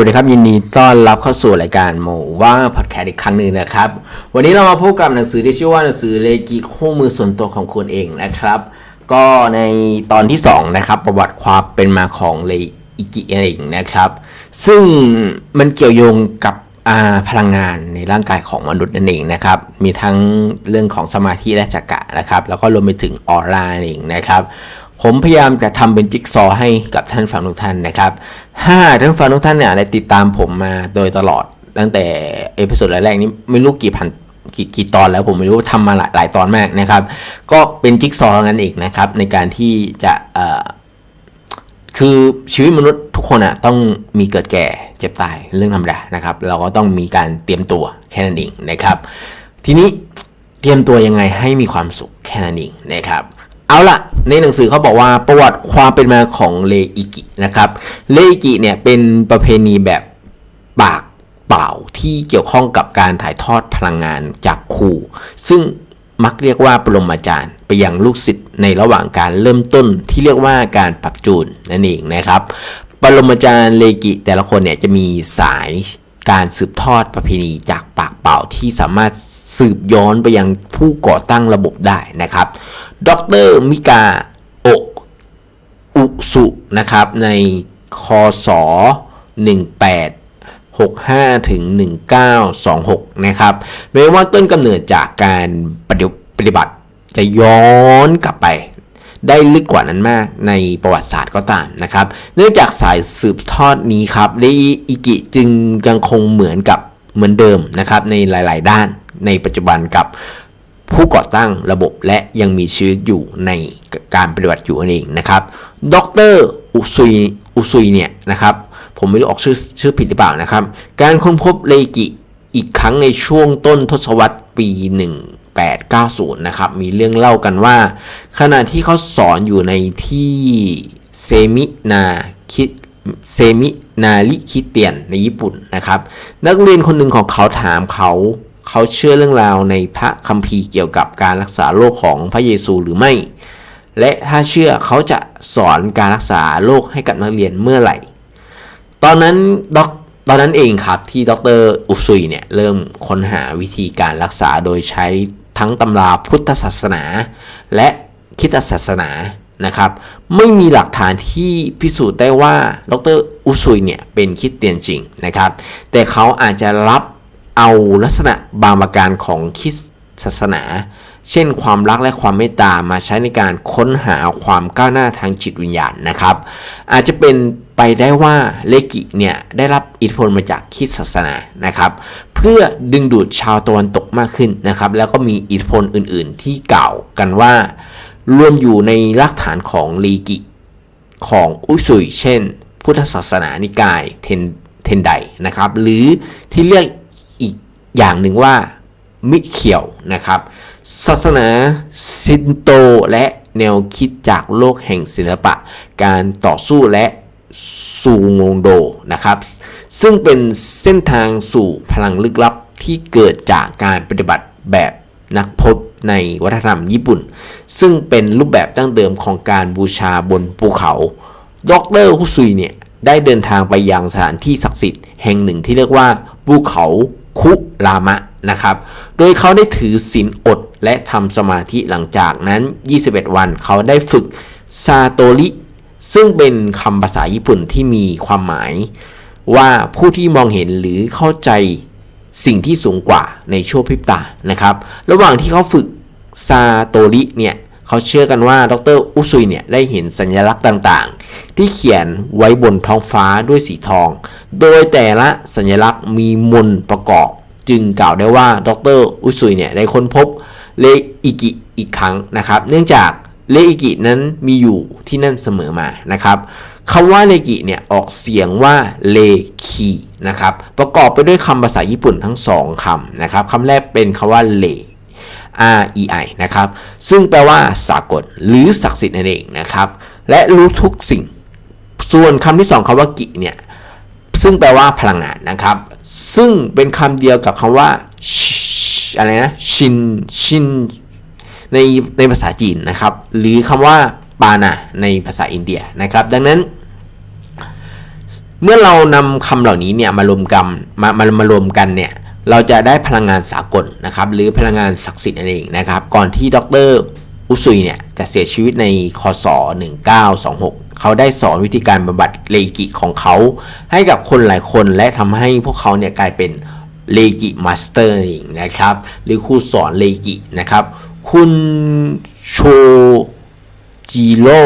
สวัสดีครับยินดีต้อนรับเข้าสู่รายการโมว่าพอดแคสต์อีกครั้งหนึ่งนะครับ วันนี้เรามาพบกับหนังสือที่ชื่อว่าหนังสือเลกิคู่มือส่วนตัวของคุณเองนะครับ ก็ในตอนที่ 2 นะครับ ประวัติความเป็นมาของเลอิกิเองนะครับ ซึ่งมันเกี่ยวโยงกับพลังงานในร่างกายของมนุษย์นั่นเองนะครับ มีทั้งเรื่องของสมาธิและจักระนะครับ แล้วก็รวมไปถึงออร่าเองนะครับ ผมพยายามจะทำเป็นจิ๊กซอให้กับท่านฟังทุกท่านนะครับถ้าท่านฟังทุกท่านเนี่ยได้ติดตามผมมาโดยตลอด ตั้งแต่เอพิโซดแรกๆนี้ไม่รู้กี่พันกี่กี่ตอนแล้วผมไม่รู้ทำมาหลายหลายตอนมากนะครับ ก็เป็นจิ๊กซอว์นั้นเองนะครับ ในการที่จะคือชีวิตมนุษย์ทุกคนอะต้องมีเกิดแก่เจ็บตายเรื่องธรรมดานะครับ เราก็ต้องมีการเตรียมตัวแค่นั้นเองนะครับ ทีนี้เตรียมตัวยังไงให้มีความสุขแค่นั้นเองนะครับ เอาละในหนังสือเขาบอกว่าประวัติความเป็นมาของเลอิกินะครับเลอิกิเนี่ยเป็นประเพณีแบบปากเปล่าที่เกี่ยวข้องกับการถ่ายทอดพลังงานจากครูซึ่งมักเรียกว่าปรมาจารย์ ไปยังลูกศิษย์ในระหว่างการเริ่มต้นที่เรียกว่าการปรับจูนนั่นเองนะครับ ปรมาจารย์เลกิแต่ละคนเนี่ยจะมีสายการสืบทอดประเพณีจากปากเปล่าที่สามารถสืบย้อนไปยังผู้ก่อตั้งระบบได้นะครับ ดรมิกาโอกอุสุนะครับ ในคศ 18 65 ถึง 1926 นะครับโดยว่าต้นกำเนิดจากการปฏิปฏบัติจะย้อนกลับไปได้ลึกกว่านั้นมากในประวัติศาสตร์ก็ตามนะครับ เนื่องจากสายสืบทอดนี้ครับเรอิกิจึงยังคงเหมือนกับเหมือนเดิมนะครับในหลาย ๆ ด้านในปัจจุบันกับ ผู้ก่อตั้งระบบและยังมีชีวิตอยู่ในการปฏิบัติอยู่นั่นเองนะครับ ดรอุซุยอุซุยเนี่ยนะครับ ผมไม่รู้ออกชื่อชื่อผิดหรือเปล่านะครับ การค้นพบเลกิอีกครั้งในช่วงต้นทศวรรษปี 1890 นะครับ มีเรื่องเล่ากันว่า ขณะที่เขาสอนอยู่ในที่เซมินาคิเซมินาริคิเตียนในญี่ปุ่นนะครับ นักเรียนคนหนึ่งของเขาถามเขา เขาเชื่อเรื่องราวในพระคัมภีร์เกี่ยวกับการรักษาโรคของพระเยซูหรือไม่ และถ้าเชื่อเขาจะสอนการรักษาโรคให้กับนักเรียนเมื่อไหร่ ตอนนั้นด็อกตอนนั้นเองครับที่ดรอุซุยเนี่ยเริ่มค้นหาวิธีการรักษาโดยใช้ทั้งตำราพุทธศาสนา และคิดศาสนานะครับไม่มีหลักฐานที่พิสูจน์ได้ว่าดรอุซุยเนี่ยเป็นคิดเตียนจริงนะครับ แต่เขาอาจจะรับ เอาลักษณะบางประการของคิดศาสนา เช่นความรักและความเมตตามาใช้ในการค้นหาความก้าวหน้าทางจิตวิญญาณนะครับ อาจจะเป็นไปได้ว่าเลกิเนี่ยได้รับอิทธิพลมาจากคิดศาสนานะครับ เพื่อดึงดูดชาวตะวันตกมากขึ้นนะครับ แล้วก็มีอิทธิพลอื่น ๆ ที่กล่าวกันว่ารวมอยู่ในรากฐานของลีกิของอุซุยเช่น พุทธศาสนานิกายเทนเทนไดนะครับ หรือที่เรียก อย่างหนึ่งว่ามิเขียวนะครับ ศาสนาซินโตและแนวคิดจากโลกแห่งศิลปะ การต่อสู้และซูงงโดนะครับ ซึ่งเป็นเส้นทางสู่พลังลึกลับที่เกิดจากการปฏิบัติแบบนักพจน์ในวัฒนธรรมญี่ปุ่น ซึ่งเป็นรูปแบบตั้งเดิมของการบูชาบนภูเขา ดรฮุซุยเนี่ยได้เดินทางไปยังสถานที่ศักดิ์สิทธิ์แห่งหนึ่งที่เรียกว่าภูเขา คุรามะนะครับ โดยเขาได้ถือศีลอดและทำสมาธิหลังจากนั้น 21 วันเขาได้ฝึกซาโตริซึ่งเป็นคำภาษาญี่ปุ่นที่มีความหมาย ว่าผู้ที่มองเห็นหรือเข้าใจสิ่งที่สูงกว่าในชั่วพริบตานะครับ ระหว่างที่เขาฝึกซาโตริเนี่ย เขาเชื่อกันว่าดรอุซุยเนี่ยได้เห็นสัญลักษณ์ต่างๆ ที่เขียนไว้บนท้องฟ้าด้วยสีทอง โดยแต่ละสัญลักษณ์มีมนประกอบ จึงกล่าวได้ว่าดรอุซุยเนี่ยได้ค้นพบเลอิกิอีกครั้งนะครับ เนื่องจากเลอิกินั้นมีอยู่ที่นั่นเสมอมานะครับคำว่าเลกิเนี่ยออกเสียงว่าเลคีนะครับประกอบไปด้วยคำภาษาญี่ปุ่นทั้งสองคำนะครับคำแรกเป็นคำว่าเล R E I นะครับ ซึ่งแปลว่าสากลหรือศักดิ์สิทธิ์นั่นเองนะครับ และรู้ทุกสิ่ง ส่วนคำที่สองคำว่ากิเนี่ย ซึ่งแปลว่าพลังงานนะครับ ซึ่งเป็นคำเดียวกับคำว่าอะไรนะ ชิน ชิน ในในภาษาจีนนะครับ หรือคำว่าปานะในภาษาอินเดียนะครับ ดังนั้น เมื่อเรานำคำเหล่านี้เนี่ยมารวมกันมามามารวมกันเนี่ย เราจะได้พลังงานสากลนะครับ หรือพลังงานศักดิ์สิทธิ์นั่นเองนะครับ ก่อนที่ดรอุซุยเนี่ยจะเสียชีวิตในคศ 1926 เขาได้สอนวิธีการบำบัดเลกิของเขา ให้กับคนหลายคนและทำให้พวกเขาเนี่ยกลายเป็นเลกิมาสเตอร์เองนะครับ หรือครูสอนเลกินะครับ คุณโชจิโร่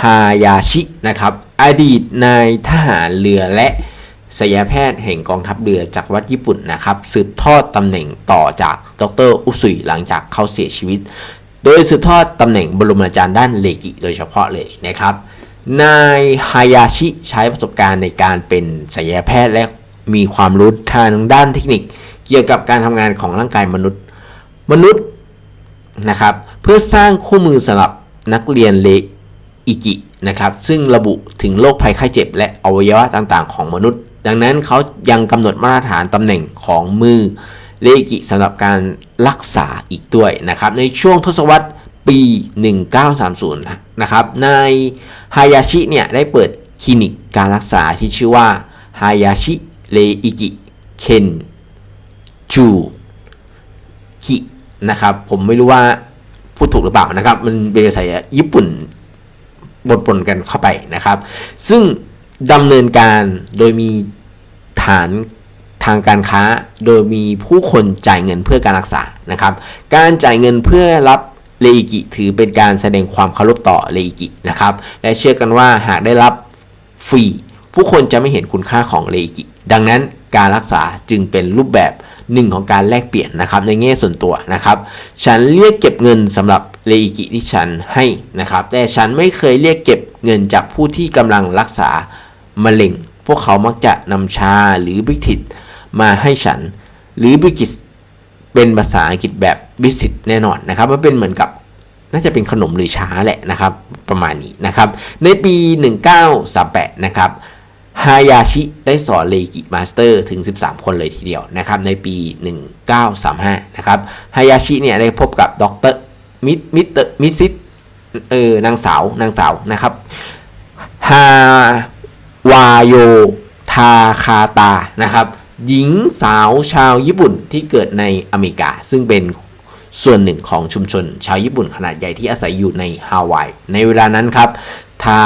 ฮายาชินะครับ อดีตนายทหารเรือและ ศัลยแพทย์แห่งกองทัพเรือจากวัดญี่ปุ่นนะครับ สืบทอดตำแหน่งต่อจากดรอุซุยหลังจากเขาเสียชีวิต โดยสืบทอดตำแหน่งบรมอาจารย์ด้านเลกิโดยเฉพาะเลยนะครับ นายฮายาชิใช้ประสบการณ์ในการเป็นศัลยแพทย์และมีความรู้ทางด้านเทคนิค เกี่ยวกับการทำงานของร่างกายมนุษย์ มนุษย์นะครับ เพื่อสร้างคู่มือสำหรับนักเรียนเลอิกินะครับซึ่งระบุถึงโรคภัยไข้เจ็บ และอวัยวะต่างๆ ของมนุษย์ ดังนั้นเขายังกำหนดมาตรฐานตำแหน่งของมือเลกิสำหรับการรักษาอีกด้วยนะครับ ในช่วงทศวรรษปี 1930 นะครับ นายฮายาชิเนี่ยได้เปิดคลินิกการรักษาที่ชื่อว่าฮายาชิเลอิกิเคนจูคินะครับ ผมไม่รู้ว่าพูดถูกหรือเปล่านะครับ มันเป็นภาษาญี่ปุ่นบนปนกันเข้าไปนะครับ ซึ่ง ดำเนินการโดยมีฐานทางการค้า โดยมีผู้คนจ่ายเงินเพื่อการรักษานะครับ การจ่ายเงินเพื่อรับเลอิกิถือเป็นการแสดงความเคารพต่อเลอิกินะครับ และเชื่อกันว่าหากได้รับฟรีผู้คนจะไม่เห็นคุณค่าของเลอิกิ ดังนั้นการรักษาจึงเป็นรูปแบบหนึ่งของการแลกเปลี่ยนนะครับ ในแง่ส่วนตัวนะครับ ฉันเรียกเก็บเงินสำหรับเลอิกิที่ฉันให้นะครับ แต่ฉันไม่เคยเรียกเก็บเงินจากผู้ที่กำลังรักษา มะเร็ง พวกเขามักจะนำชาหรือบิกิตมาให้ฉัน หรือบิกิตเป็นภาษาอังกฤษแบบบิสิตแน่นอนนะครับ มันเป็นเหมือนกับน่าจะเป็นขนมหรือชาแหละนะครับ ประมาณนี้นะครับ ในปี 1938 นะครับฮายาชิได้สอนเลกิมาสเตอร์ถึง 13 คนเลยทีเดียวนะครับในปี 1935 นะครับฮายาชิเนี่ยได้พบกับดรมิมิเตอร์มิซิตเออนางสาวนางสาวนะครับฮา วาโยทาคาตานะครับ หญิงสาวชาวญี่ปุ่นที่เกิดในอเมริกา ซึ่งเป็นส่วนหนึ่งของชุมชน ชาวญี่ปุ่นขนาดใหญ่ที่อาศัยอยู่ในฮาวาย ในเวลานั้นครับ ทา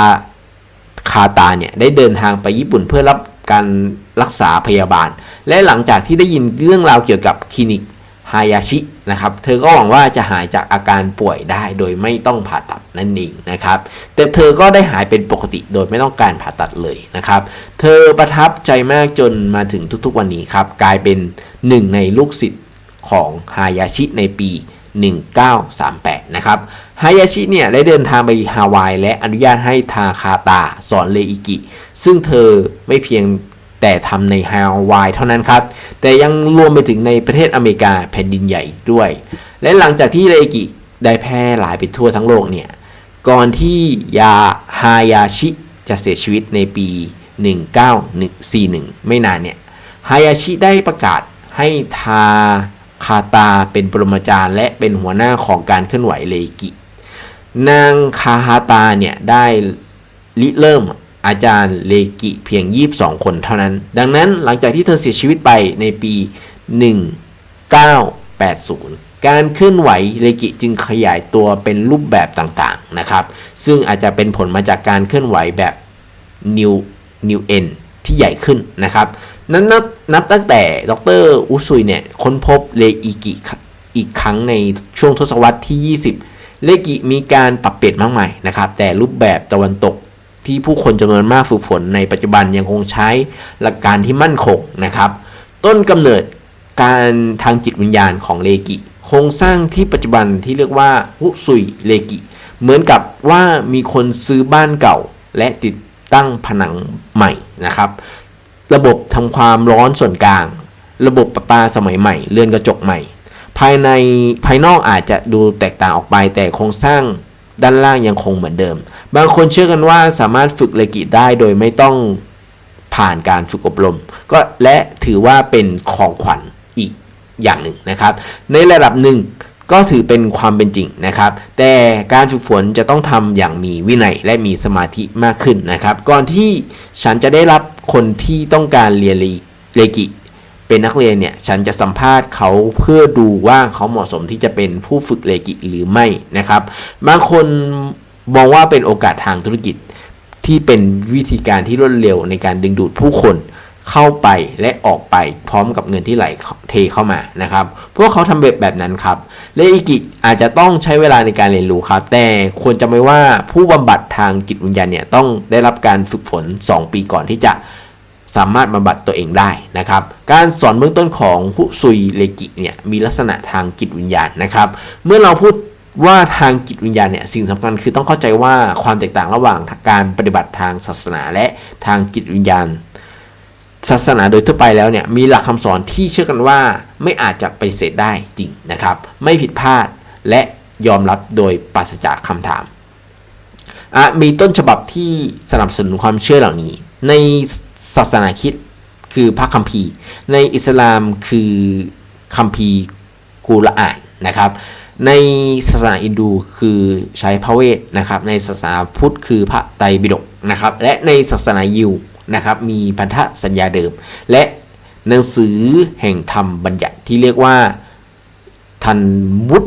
คาตาเนี่ยได้เดินทางไปญี่ปุ่นเพื่อรับการรักษาพยาบาล และหลังจากที่ได้ยินเรื่องราวเกี่ยวกับคลินิก ฮายาชินะครับ เธอก็หวังว่าจะหายจากอาการป่วยได้โดยไม่ต้องผ่าตัดนั่นเองนะครับ แต่เธอก็ได้หายเป็นปกติโดยไม่ต้องการผ่าตัดเลยนะครับ เธอประทับใจมากจนมาถึงทุกๆวันนี้ครับ กลายเป็นหนึ่งในลูกศิษย์ของฮายาชิในปี 1938 นะครับ ฮายาชิเนี่ยได้เดินทางไปฮาวายและอนุญาตให้ทาคาตาสอนเลอิกิ ซึ่งเธอไม่เพียง แต่ทำในฮาวายเท่านั้นครับ แต่ยังรวมไปถึงในประเทศอเมริกาแผ่นดินใหญ่ด้วย และหลังจากที่เลกิได้แพร่หลายไปทั่วทั้งโลกเนี่ย ก่อนที่ยาฮายาชิจะเสียชีวิตในปี 1941 ไม่นานเนี่ย ฮายาชิได้ประกาศให้ทาคาตาเป็นปรมาจารย์และเป็นหัวหน้าของการเคลื่อนไหวเลกิ นางคาฮาตาเนี่ยได้ริเริ่ม อาจารย์เลกิเพียง 22 คนเท่านั้น ดังนั้นหลังจากที่เธอเสียชีวิตไปในปี 1980 การเคลื่อนไหวเลกิจึงขยายตัวเป็นรูปแบบต่างๆนะครับ ซึ่งอาจจะเป็นผลมาจากการเคลื่อนไหวแบบ New New N ที่ใหญ่ขึ้นนะครับ นั้นนับนับตั้งแต่ดรอุซุยเนี่ยค้นพบเลอิกิอีกครั้งในช่วงทศวรรษที่ 20 เลกิมีการปรับเปลี่ยนมากมายนะครับ แต่รูปแบบตะวันตก ที่ผู้คนจำนวนมากฝึกฝนในปัจจุบันยังคงใช้หลักการที่มั่นคงนะครับ ต้นกำเนิดการทางจิตวิญญาณของเลกิโครงสร้างที่ปัจจุบันที่เรียกว่าฮุซุยเลกิ เหมือนกับว่ามีคนซื้อบ้านเก่า และติดตั้งผนังใหม่นะครับ ระบบทำความร้อนส่วนกลาง ระบบประปาสมัยใหม่เรือนกระจกใหม่ ภายในภายนอกอาจจะดูแตกต่างออกไปแต่โครงสร้าง ด้านล่างยังคงเหมือนเดิม บางคนเชื่อกันว่าสามารถฝึกเลกิได้โดยไม่ต้องผ่านการฝึกอบรม ก็และถือว่าเป็นของขวัญอีกอย่างหนึ่งนะครับ ในระดับหนึ่งก็ถือเป็นความเป็นจริงนะครับ แต่การฝึกฝนจะต้องทำอย่างมีวินัยและมีสมาธิมากขึ้นนะครับ ก่อนที่ฉันจะได้รับคนที่ต้องการเรียนเลกิ เป็นนักเรียนเนี่ยฉันจะสัมภาษณ์เขาเพื่อดูว่าเขาเหมาะสมที่จะเป็นผู้ฝึกเลกิหรือไม่นะครับบางคนมองว่าเป็นโอกาสทางธุรกิจที่เป็นวิธีการที่รวดเร็วในการดึงดูดผู้คนเข้าไปและออกไปพร้อมกับเงินที่ไหลเทเข้ามานะครับ พวกเขาทำแบบแบบนั้นครับแลอีกิอาจจะต้องใช้เวลาในการเรียนรู้ครับ แต่ควรจะไม่ว่าผู้บำบัดทางจิตวิญญาณเนี่ยต้องได้รับการฝึกฝน 2 ปีก่อนที่จะ สามารถบำบัดตัวเองได้นะครับ การสอนเบื้องต้นของฮุซุยเลกิเนี่ยมีลักษณะทางจิตวิญญาณนะครับ เมื่อเราพูดว่าทางจิตวิญญาณเนี่ยสิ่งสำคัญคือต้องเข้าใจว่าความแตกต่างระหว่างการปฏิบัติทางศาสนาและทางจิตวิญญาณ ศาสนาโดยทั่วไปแล้วเนี่ยมีหลักคำสอนที่เชื่อกันว่าไม่อาจจะปฏิเสธได้จริงนะครับ ไม่ผิดพลาดและยอมรับโดยปราศจากคำถามมีต้นฉบับที่สนับสนุนความเชื่อเหล่านี้ ในศาสนาคิดคือพระคัมภีร์ ในอิสลามคือคัมภีร์กุรอานนะครับ ในศาสนาอินดูคือใช้พระเวทนะครับ ในศาสนาพุทธคือพระไตรปิฎกนะครับ และในศาสนายิวนะครับ มีพันธสัญญาเดิม และหนังสือแห่งธรรมบัญญัติที่เรียกว่าทันมุต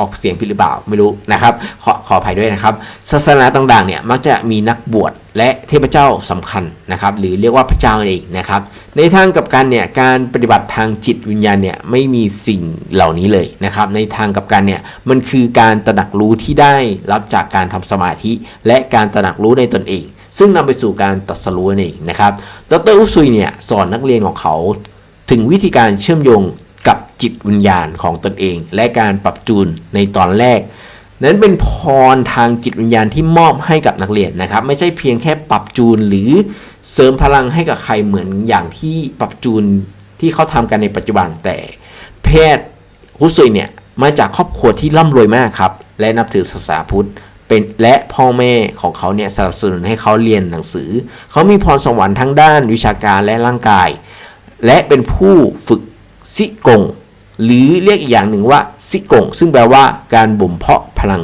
ออกเสียงผิดหรือเปล่าไม่รู้นะครับ ขอขออภัยด้วยนะครับ ศาสนาต่างๆเนี่ยมักจะมีนักบวชและเทพเจ้าสำคัญนะครับ หรือเรียกว่าพระเจ้าเองนะครับ ในทางกับกันเนี่ยการปฏิบัติทางจิตวิญญาณเนี่ยไม่มีสิ่งเหล่านี้เลยนะครับ ในทางกับกันเนี่ยมันคือการตระหนักรู้ที่ได้รับจากการทำสมาธิ และการตระหนักรู้ในตนเอง ซึ่งนำไปสู่การตรัสรู้นั่นเองนะครับ ดรอุซุยเนี่ยสอนนักเรียนของเขาถึงวิธีการเชื่อมโยง จิตวิญญาณของตนเอง และการปรับจูนในตอนแรก นั้นเป็นพรทางจิตวิญญาณที่มอบให้กับนักเรียนนะครับ ไม่ใช่เพียงแค่ปรับจูนหรือเสริมพลังให้กับใครเหมือนอย่างที่ปรับจูนที่เขาทำกันในปัจจุบันแต่ แพทย์ฮุซุยเนี่ยมาจากครอบครัวที่ร่ำรวยมากครับ และนับถือศาสนาพุทธเป็นและพ่อแม่ของเขาเนี่ยสนับสนุนให้เขาเรียนหนังสือ เขามีพรสวรรค์ทั้งด้านวิชาการและร่างกาย และเป็นผู้ฝึกซิกง หรือเรียกอีกอย่างหนึ่งว่าซิกงซึ่งแปลว่าการบ่มเพาะพลัง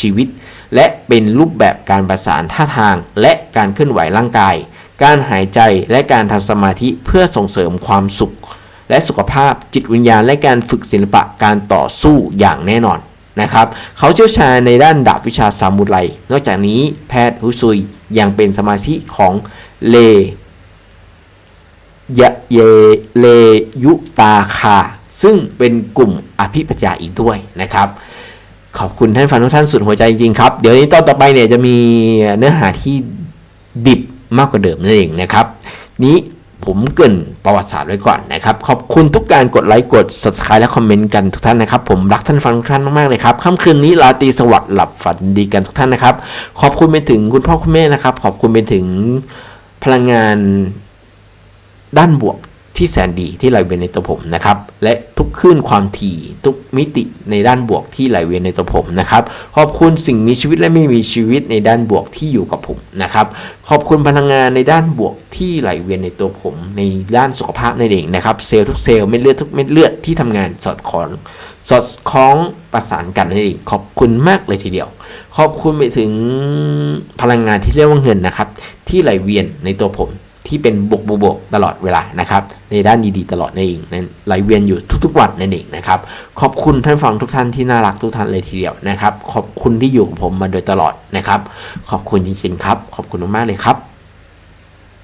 ชีวิต และเป็นรูปแบบการประสานท่าทาง และการเคลื่อนไหวร่างกาย การหายใจและการทำสมาธิเพื่อส่งเสริมความสุข และสุขภาพจิตวิญญาณและการฝึกศิลปะการต่อสู้อย่างแน่นอนนะครับเขาเชี่ยวชาญในด้านดาบวิชาซามูไร นอกจากนี้แพทย์ฮุซุยยังเป็นสมาชิกของเลยะเยเลยุตาคา ซึ่งเป็นกลุ่มอภิปัญญาอีกด้วยนะครับ ขอบคุณท่านฟังทุกท่านสุดหัวใจจริงๆครับ เดี๋ยวนี้ตอนต่อไปเนี่ยจะมีเนื้อหาที่ดิบมากกว่าเดิมนั่นเองนะครับ นี้ผมเกินประวัติศาสตร์ไว้ก่อนนะครับ ขอบคุณทุกการกดไลค์กด subscribe และคอมเมนต์กันทุกท่านนะครับ ผมรักท่านฟังทุกท่านมากๆเลยครับค่ำคืนนี้ราตรีสวัสดิ์หลับฝันดีกันทุกท่านนะครับ ขอบคุณไปถึงคุณพ่อคุณแม่นะครับ ขอบคุณไปถึงพลังงานด้านบวก ที่แสนดีที่ไหลเวียนในตัวผมนะครับ และทุกคลื่นความถี่ทุกมิติในด้านบวกที่ไหลเวียนในตัวผมนะครับ ขอบคุณสิ่งมีชีวิตและไม่มีชีวิตในด้านบวกที่อยู่กับผมนะครับ ขอบคุณพลังงานในด้านบวกที่ไหลเวียนในตัวผม ในด้านสุขภาพในเองนะครับ เซลล์ทุกเซลล์เม็ดเลือดทุกเม็ดเลือดที่ทำงานสอดคล้องสอดคล้องประสานกันนั่นเองขอบคุณมากเลยทีเดียว ขอบคุณไปถึงพลังงานที่เรียกว่าเงินนะครับ ที่ไหลเวียนในตัวผม ที่เป็นบวกบวกบวกตลอดเวลานะครับในด้านดีๆตลอดนั่นเองนั้นไหลเวียนอยู่ทุกๆวันนั่นเองนะครับขอบคุณท่านฟังทุกท่านที่น่ารักทุกท่านเลยทีเดียวนะครับ ขอบคุณที่อยู่กับผมมาโดยตลอดนะครับ ขอบคุณจริงๆครับ ขอบคุณมากๆเลยครับ